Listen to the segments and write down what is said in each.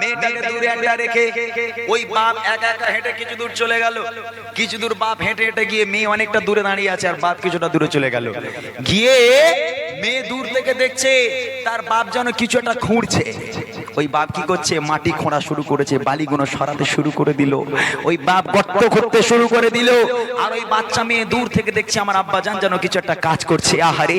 মেয়েটাকে দূরে একটা রেখে ওই বাপ একা একা হেঁটে কিছু দূর চলে গেল। কিছু দূর বাপ হেঁটে হেঁটে গিয়ে মেয়ে অনেকটা দূরে দাঁড়িয়ে আছে আর বাপ কিছুটা দূরে চলে গেল। গিয়ে মেয়ে দূর থেকে দেখছে তার বাপ যেন কিছু একটা খুঁড়ছে। ওই বাপ কি করছে? মাটি খোঁড়া শুরু করেছে, বালিগুলো সরাতে শুরু করে দিল। ওই বাপ গর্ত করতে শুরু করে দিল। আর ওই বাচ্চা মেয়ে দূর থেকে দেখছে আমার আব্বা জান যেন কিছু একটা কাজ করছে। আহারে,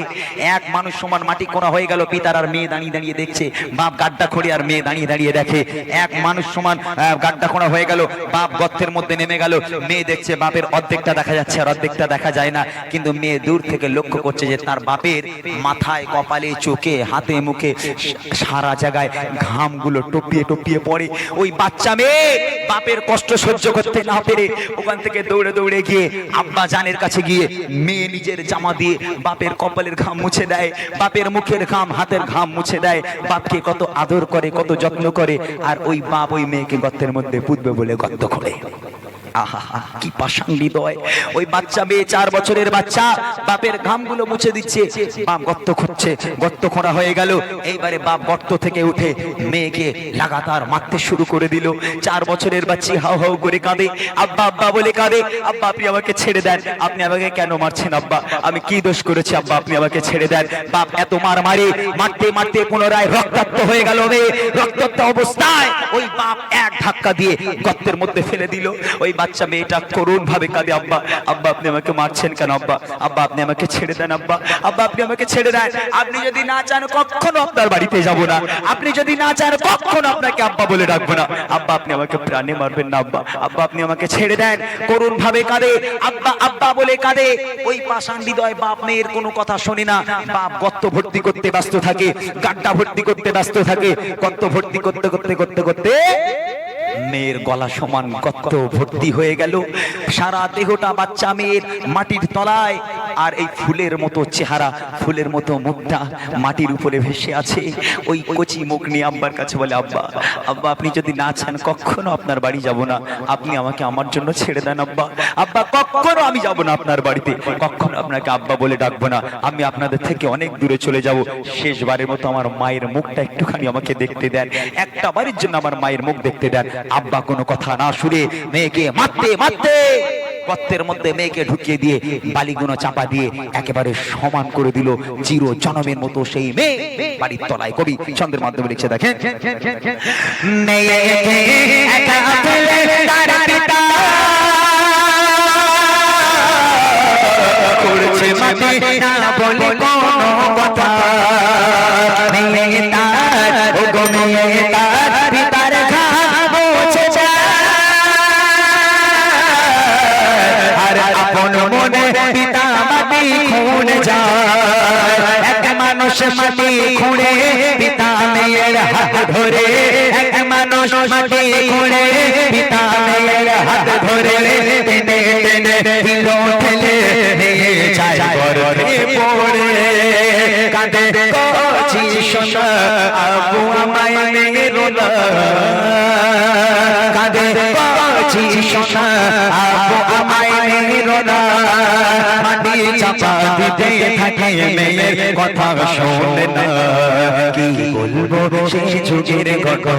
এক মানুষ সমান মাটি খোঁড়া হয়ে গেল, পিতার আর মেয়ে দাঁড়িয়ে দাঁড়িয়ে দেখছে। বাপ গাড্ডা খড়ি আর মেয়ে দাঁড়িয়ে দাঁড়িয়ে দেখে। এক মানুষ সমান গাড্ডা খোঁড়া হয়ে গেল, বাপ গর্তের মধ্যে নেমে গেল। মেয়ে দেখছে বাপের অর্ধেকটা দেখা যাচ্ছে আর অর্ধেকটা দেখা যায় না। কিন্তু মেয়ে দূর থেকে লক্ষ্য করছে যে তার বাপের মাথায়, কপালে, চোখে, হাতে, মুখে সারা জায়গায় ঘামগুলো টপিয়ে টপিয়ে পড়ে। ওই বাচ্চা মেয়ে বাপের কষ্ট সহ্য করতে না পেরে ওখান থেকে দৌড়ে দৌড়ে গিয়ে আব্বা জানের কাছে গিয়ে মেয়ে নিজের জামা দিয়ে বাপের কপালের ঘাম মুছে দেয়, বাপের মুখের ঘাম, হাতের ঘাম মুছে দেয়। বাপকে কত আদর করে, কত যত্ন করে, আর ওই বাপ ওই মেয়েকে গর্তের মধ্যে পুতবে বলে গর্ত করে। কি পাষাণ হৃদয় ওই বাচ্চা মেয়ে, চার বছরের বাচ্চা, বাপের ঘামগুলো মুছে দিচ্ছে। বাপ গর্ত খুঁজছে গর্ত খোঁড়া হয়ে গেল। এইবারে বাপ গর্ত থেকে উঠে মেয়েকে লাগাতার মারতে শুরু করে দিল। চার বছরের বাচ্চি হাউ হাউ করে কাঁদে। আব্বা আব্বা বলে কাঁদে, আব্বা, আপনি আমাকে ছেড়ে দেন। আপনি আমাকে কেন মারছেন, আব্বা? আমি কি দোষ করেছি, আব্বা? আপনি আমাকে ছেড়ে দেন। বাপ এত মার মারে, মারতে মারতে পুনরায় রক্তাক্ত হয়ে গেল রে রক্তাক্ত অবস্থায় ওই বাপ এক ধাক্কা দিয়ে গর্তের মধ্যে ফেলে দিল। ওই বাচ্চা মেয়েটা করুণ ভাবে কাঁদে, আব্বা আব্বা, আপনি আমাকে মারছেন কেন, আব্বা? আব্বা, আপনি আমাকে ছেড়ে দেন, আব্বা। আব্বা, আপনি আমাকে ছেড়ে দেন। আপনি যদি না চান কখনো আপনার বাড়িতে যাব না। আপনি যদি না চান কখনো আপনাকে আব্বা বলে ডাকবো না। আব্বা, আপনি আমাকে প্রাণে মারবেন না, আব্বা। আব্বা, আপনি আমাকে ছেড়ে দেন। করুণ ভাবে কাঁদে। আব্বা আব্বা বলে কাঁদে। ওই পাষাণ হৃদয় বাপ মেয়ের কোনো কথা শোনে না। বাপ গর্ত ভর্তি করতে ব্যস্ত থাকে, গাড্ডা ভর্তি করতে ব্যস্ত থাকে, গর্ত ভর্তি করতে করতে করতে করতে মেয়ের গলা সমান গর্ত ভর্তি হয়ে গেল? সারা দেহটা বাচ্চা মেয়ের মাটির তলায় আর এই ফুলের মতো চেহারা, ফুলের মতো মুখটা মাটির উপরে ভেসে আছে। ওই কচি মুখ নিয়ে আব্বার কাছে বলে, আব্বা আব্বা, আপনি যদি না চান, কখনো আপনার বাড়ি যাব না। আপনি আমাকে আমার জন্য ছেড়ে দেন, আব্বা। আব্বা, কখনো আমি যাব না আপনার বাড়িতে। কখনো আপনাকে আব্বা বলে ডাকবো না। আমি আপনাদের থেকে অনেক দূরে চলে যাব। শেষবারের মতো আমার মায়ের মুখটা একটুখানি আমাকে দেখতে দেন। একটা বাড়ির জন্য আমার মায়ের মুখ দেখতে দেন। আব্বা কোনো কথা না শুনে মেয়েকে মারতে মারতে গর্তের মধ্যে মেয়েকে ঢুকিয়ে দিয়ে বালিগুলো চাপা দিয়ে একেবারে সমান করে দিল চির জনমের মতো সেই মেয়ে। বাড়ির তলায় কবি ছন্দের মাধ্যমে লিখছে, দেখেন। বলে কথা। মাটি খুঁড়ে, পিতা মেয়ের হাত ধরে। এক মানুষ মাটি খুঁড়ে, পিতা মেয়ের হাত ধরে। টেনে টেনে হিরো ঠেলে নিয়ে যায় গর্ভে পড়ে। কাঁদে, কচি সোনা, আবু আমায় মেরো না কাঁদে, কচি সোনা, আবু আমায় চাপা দিতে থাকে মেয়ের কথা শোনে না। কি বলব সেই যুগের ঘটনা?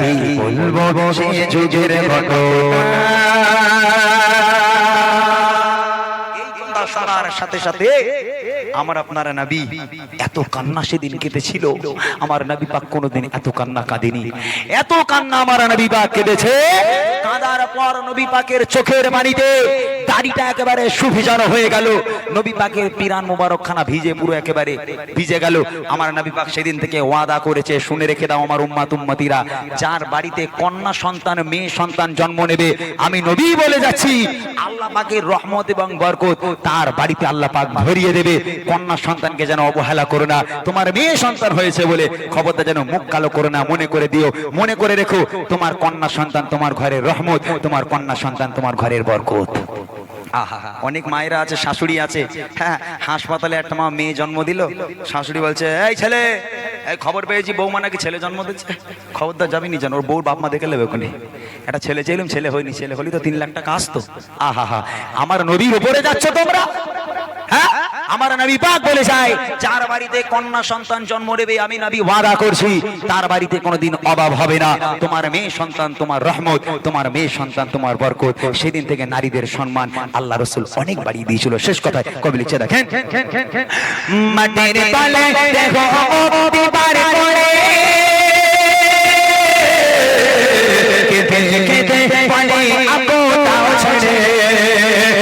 কি বলব সেই যুগের ঘটনা? সাথে সাথে আমার আপনার নবী এত কান্না সেদিন কেঁদেছিল। আমার নবী পাক কোনোদিন এত কান্না কাঁদেনি। এত কান্না আমার নবী পাক কেঁদেছে। কাঁদার পর নবী পাকের চোখের পানিতে দাড়িটা একেবারে সুভিজানো হয়ে গেল। নবী পাকের পিরান মোবারক খানা ভিজে পুরো একেবারে ভিজে গেল। আমার নবী পাক সেদিন থেকে ওয়াদা করেছে, শুনে রেখে দাও আমার উম্মাত উম্মতিরা, যার বাড়িতে কন্যা সন্তান, মেয়ে সন্তান জন্ম নেবে, আমি নবী বলে যাচ্ছি। আল্লাহ পাকের রহমত এবং বরকত তার বাড়িতে আল্লাহ পাক ভরিয়ে দেবে। কন্যা সন্তানকে যেন অবহেলা করো না। তোমার মেয়ে সন্তান হয়েছে বলে খবরটা যেন মুখ কালো করো না, মনে করে দিও। মনে করে রেখো, তোমার কন্যা সন্তান তোমার ঘরের রহমত, তোমার কন্যা সন্তান তোমার ঘরের বরকত। অনেক মায়েরা আছে, শাশুড়ি আছে। হ্যাঁ হাসপাতালে একটা মা মেয়ে জন্ম দিল। শাশুড়ি বলছে, এই ছেলে, এই খবর পেয়েছি, বৌমা নাকি ছেলে জন্ম দিচ্ছে? খবরদার যাবি নি জান ওর বউর বাপ মা দেখে নেবে ওখানে একটা ছেলে চাইলাম, ছেলে হয়নি, ছেলে হলি তো তিন লাখ টাকা আসতো। আহা হা আমার নদীর উপরে যাচ্ছ তোমরা? হ্যাঁ? আমার নবী পাক বলে যায়, যার বাড়িতে কন্যা সন্তান জন্ম নেবে, আমি নবী ওয়াদা করছি, তার বাড়িতে কোনোদিন অভাব হবে না। তোমার মেয়ে সন্তান তোমার রহমত, তোমার মেয়ে সন্তান তোমার বরকত। সেদিন থেকে নারীদের সম্মান আল্লাহ রসুল অনেক বাড়িয়ে দিয়েছিল। শেষ কথায় কবি লিখছে, দেখেন, মাটির তলে দেখো করে। কেঁদে কেঁদে বলে আপু তাও ছেড়ে।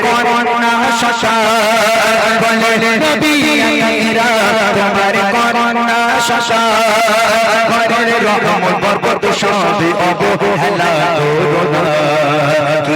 বলে নবী করুণা ঘরের রহমত বরকত সবে অবহেলা করো না কি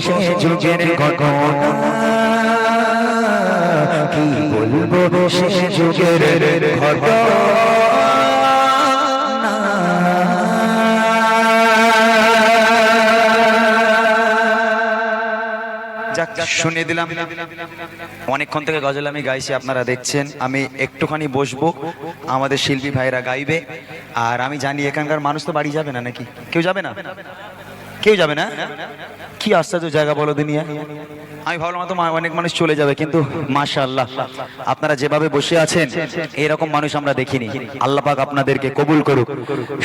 সে যুগের কি বলব যুগের ঘটনা? শুনে দিলাম। অনেকক্ষণ থেকে গজল আমি গাইছি, আপনারা দেখছেন। আমি একটুখানি বসবো। আমাদের শিল্পী ভাইরা গাইবে। আর আমি জানি এখানকার মানুষ তো বাড়ি যাবে না নাকি? কেউ যাবে না? কেউ যাবে না? কি আশ্চর্য জায়গা বলো দুনিয়া। আমি ভাবলাম তো অনেক মানুষ চলে যাবে, কিন্তু মাশাআল্লাহ, আপনারা যেভাবে বসে আছেন, এরকম মানুষ আমরা দেখিনি। আল্লাহ পাক আপনাদেরকে কবুল করুক।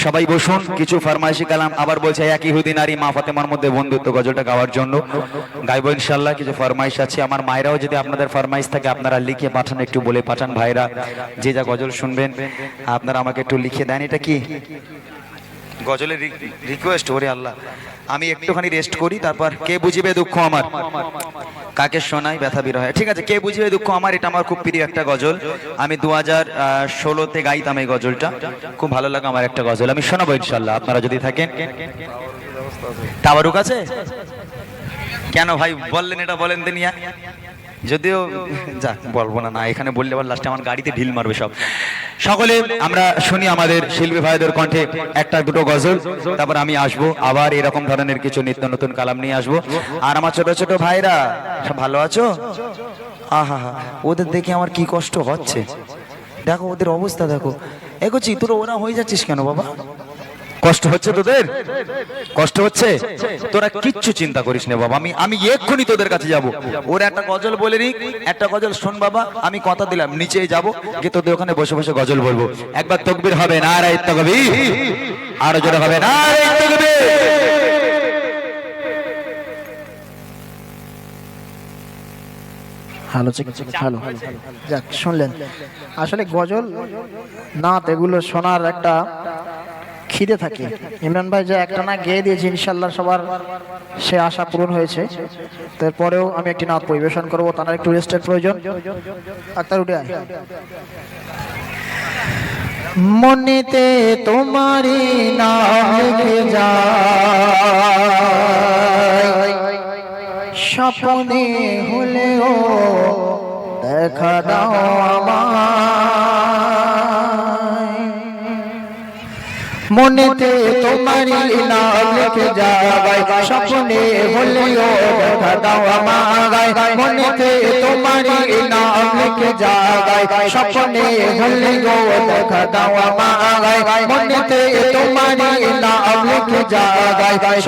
সবাই বসুন, কিছু ফরমাইশি কালাম, আবার বলছে এক ইহুদি নারী, মা ফাতেমার মধ্যে বন্ধুত্ব গজলটা গাওয়ার জন্য গাইবো ইনশাল্লাহ কিছু ফরমাইশ আছে। আমার মায়েরাও যদি আপনাদের ফরমাইশ থাকে, আপনারা লিখে পাঠান, একটু বলে পাঠান ভাইরা, যে যা গজল শুনবেন, আপনারা আমাকে একটু লিখে দেন। এটা কি? গজলের রিকোয়েস্ট ওরে আল্লাহ। আমি একটুখানি রেস্ট করি, তারপর কে বুঝিবে দুঃখ আমার? কাকে শোনাই, ব্যথা বিরহে ঠিক আছে, কে বুঝিবে দুঃখ আমার, এটা আমার খুব প্রিয় একটা গজল। আমি দু হাজার ষোলোতে গাইতাম এই গজলটা। খুব ভালো লাগে আমার একটা গজল। আমি শোনাবো ইনশাল্লাহ, আপনারা যদি থাকেন। তাবারুক আছে? কেন ভাই, বললেন এটা, বলেন দিনিয়া যদিও যাক, বলব না না, এখানে বললে আবার লাস্টে আমার গাড়িতে ঢিল মারবে সব। সকলে, আমরা শুনি আমাদের শিল্পী ভাইদের কণ্ঠে একটা দুটো গজল, তারপর আমি আসব, আবার এরকম ধরনের কিছু নিত্য নতুন কালাম নিয়ে আসব। আর আমার ছোট ছোট ভাইরা, সব ভালো আছো? আহা হা ওদের দেখে আমার কি কষ্ট হচ্ছে। দেখো, ওদের অবস্থা দেখো। এগোচ্ছি, তোরা ওরা হয়ে যাচ্ছিস কেন বাবা? কষ্ট হচ্ছে তোদের? কষ্ট হচ্ছে? তোরা কিচ্ছু চিন্তা করিস না বাবা, আমি আমি এক্ষুনি তোদের কাছে যাব। ওর একটা গজল বলে নি একটা গজল শোন বাবা, আমি কথা দিলাম নিচে যাব, গিয়ে তোদের ওখানে বসে বসে গজল বলব। একবার তকবির হবে না রায় তকবি আরও জোরে হবে না রায় তকবি ভালো ভালো। যাক, শুনলেন। আসলে গজল, নাত এগুলো শোনার একটা খিদে থাকে। ইমরান ভাই যে একটা না গেয়ে দিয়েছে ইনশাল্লাহ সবার সে আশা পূরণ হয়েছে। তারপরেও আমি একটি নাত পরিবেশন করব, তার একটু রেস্টের প্রয়োজন। আক্তার, উঠে আয়। মনেতে তোমারই নাম লিখে স্বপ্নে হলেও দেখা দাও আমায়। মনেতে তোমারই নাম লিখে যাবাই স্বপ্নে হলেও দেখা দাও আমায়। মনেতে তোমারই নাম লিখে যাবাই স্বপ্নে হলেও দেখা দাও আমায়। মনেতে তোমারই নাম লিখে যাবাই